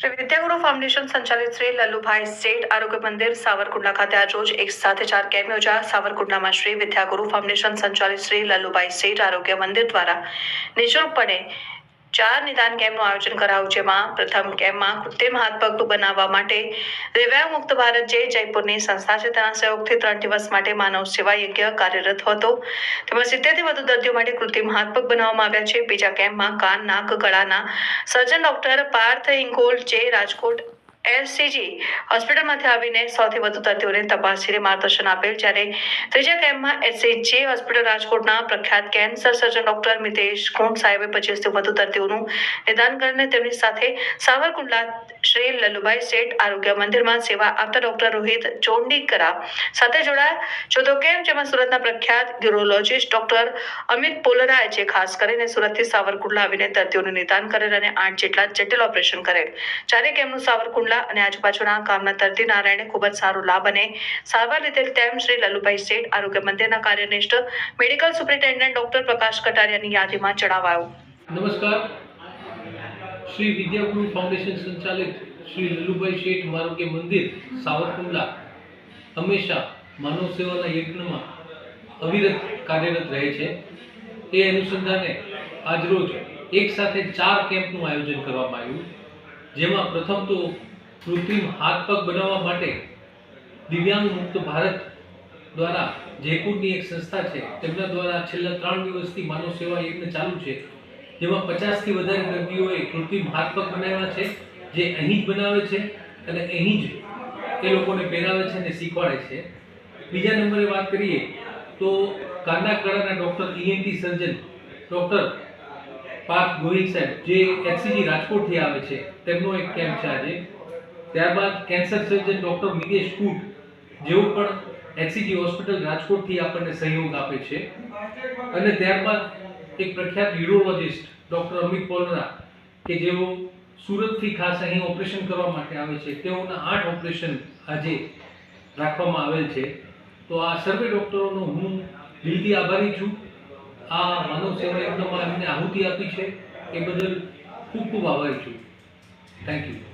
Shri વિદ્યાગુરુ foundation સંચાલિત Shri Lallubhai state આરોગ્ય મંદિર સાવરકુંડલા ખાતે આજ રોજ એક સાથે ચાર કેમ્પ યોજાયા. સાવરકુંડલામાં શ્રી વિદ્યાગુરુ ફાઉન્ડેશન સંચાલિત શ્રી લલ્લુભાઈ સ્ટેટ આરોગ્ય મંદિર દ્વારા નિઃશુલ્કપણે ચાર નિદાન કેમ્પનું આયોજન કરાયું જેમાં પ્રથમ કેમ્પમાં કૃત્રિમ હાથ પગ બનાવવા માટે દિવ્યાંગ મુક્ત ભારત જે જયપુરની સંસ્થા છે, તેના સહયોગથી ત્રણ દિવસ માટે માનવ સેવા યજ્ઞ કાર્યરત હતો. તેમાં સિત્તેરથી વધુ દર્દીઓ માટે કૃત્રિમ હાથ પગ બનાવવામાં આવ્યા છે. બીજા કેમ્પમાં કાન, નાક, ગળાના સર્જન ડોક્ટર પાર્થ ઇંગોલ જે રાજકોટ એસસીજી હોસ્પિટલમાંથી આવીને સૌથી વધુ દર્દીઓને તપાસીને માર્ગદર્શન આપેલ જ્યારે ત્રીજા કેમ્પમાં એસસીજી હોસ્પિટલ રાજકોટના પ્રખ્યાત cancer surgeon doctor Mitesh Kund સાહેબે પચીસથી વધુ દર્દીઓનું નિદાન કરીને તેમની સાથે સાવરકુંડલા શ્રી લલ્લુભાઈ શેઠ આરોગ્ય મંદિરમાં સેવા આપતા ડોક્ટર રોહિત ચોંડીકરા સાથે જોડાયા. ચોથો કેમ્પ જેમાં સુરતના પ્રખ્યાત યુરોલોજિસ્ટ ડોક્ટર અમિત પોલરાએ જે ખાસ કરીને સુરતથી સાવરકુંડલા આવીને દર્દીઓનું નિદાન કરેલ અને આઠ જેટલા જટિલ ઓપરેશન કરેલ. ચારે કેમ્પનું સાવરકુંડલા અને આજુબાજુના ગામના દર્દી નારાયણે ખૂબ જ સારો લાભ અને સારવાર લીધેલ તેમ શ્રી લલુભાઈ શેઠ આરોગ્ય મંદિરના કાર્યનિષ્ઠ મેડિકલ સુપ્રિન્ટેન્ડન્ટ ડોક્ટર પ્રકાશ કટારિયાની યાદીમાં જણાવાયું. નમસ્કાર. શ્રી વિદ્યાગુરુ ફાઉન્ડેશન સંચાલિત શ્રી લલ્લુભાઈ શેઠ આરોગ્ય મંદિર, સાવરકુંડલા. હંમેશા માનવ સેવાના યજ્ઞમાં અવિરત કાર્યરત રહે છે. એ અનુસંધાને આજરોજ એક સાથે ચાર કેમ્પનું આયોજન કરવામાં આવ્યું. જેમાં પ્રથમ તો કૃત્રિમ હાથ પગ બનાવવા માટે દિવ્યાંગ મુક્ત ભારત દ્વારા જયપુરની એક સંસ્થા છે, તેમના દ્વારા છેલ્લા ત્રણ દિવસથી માનવ સેવા યજ્ઞ ચાલુ છે. જેમાં પચાસથી વધારે દર્દીઓએ કૃત્રિમ હાથ પગ બનાવ્યા છે, જે અહીં જ બનાવે છે અને અહીં જ એ લોકોને પહેરાવે છે અને શીખવાડે છે. બીજા નંબરે વાત કરીએ તો કાના કળાના doctor ENT surgeon doctor Parth Gohil સાહેબ, જે એક્સીજી રાજકોટથી આવે છે, તેમનો એક કેમ્પ છે આજે. ત્યારબાદ cancer surgeon doctor Minesh Kut જેઓ પણ એચસીજી હોસ્પિટલ રાજકોટથી આપણને સહયોગ આપે છે. અને ત્યારબાદ એક પ્રખ્યાત યુરોલોજિસ્ટ ડૉક્ટર અમિત પોલરા, કે જેઓ સુરતથી ખાસ અહીં ઓપરેશન કરવા માટે આવે છે. તેઓના આઠ ઓપરેશન આજે રાખવામાં આવેલ છે. તો આ સર્વે ડૉક્ટરોનો હું દિલથી આભારી છું. આ માનવ સેવા યજ્ઞમાં એમને આહુતિ આપી છે. એ બદલ ખૂબ ખૂબ આભારી છું. Thank you